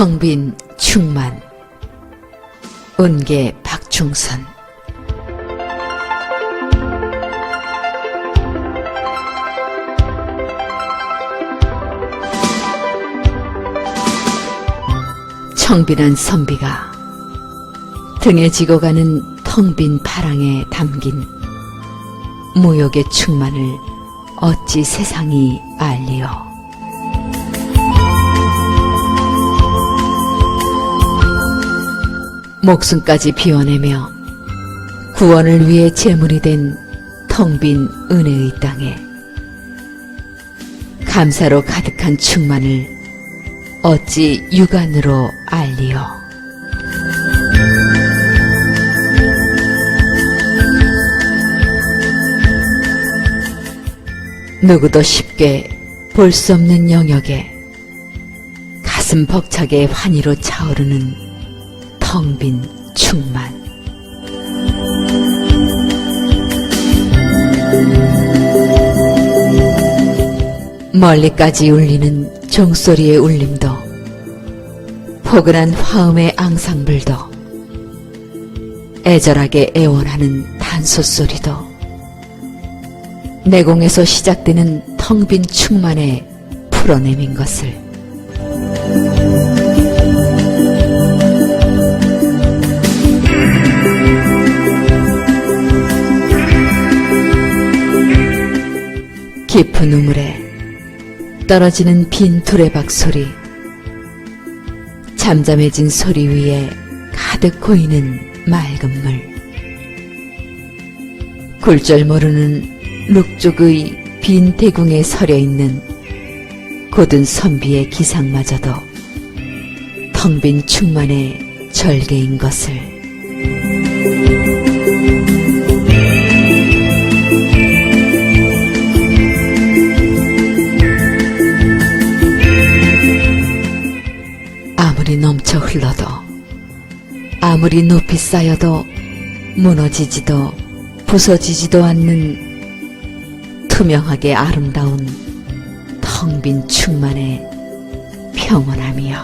텅빈 충만 은계 박충선 청빈한 선비가 등에 지고 가는 텅 빈 파랑에 담긴 무욕의 충만을 어찌 세상이 알리오. 목숨까지 비워내며 구원을 위해 제물이 된 텅 빈 은혜의 땅에 감사로 가득한 충만을 어찌 육안으로 알리오. 누구도 쉽게 볼 수 없는 영역에 가슴 벅차게 환희로 차오르는 텅 빈 충만. 멀리까지 울리는 종소리의 울림도 포근한 화음의 앙상블도 애절하게 애원하는 단소 소리도 내공에서 시작되는 텅 빈 충만의 풀어냄인 것을 깊은 우물에 떨어지는 빈 두레박 소리 잠잠해진 소리 위에 가득 고이는 맑은 물. 굴절 모르는 룩죽의 빈 대궁에 서려 있는 고든 선비의 기상마저도 텅 빈 충만의 절개인 것을 아무리 넘쳐 흘러도 아무리 높이 쌓여도 무너지지도 부서지지도 않는 투명하게 아름다운 텅 빈 충만의 평온함이여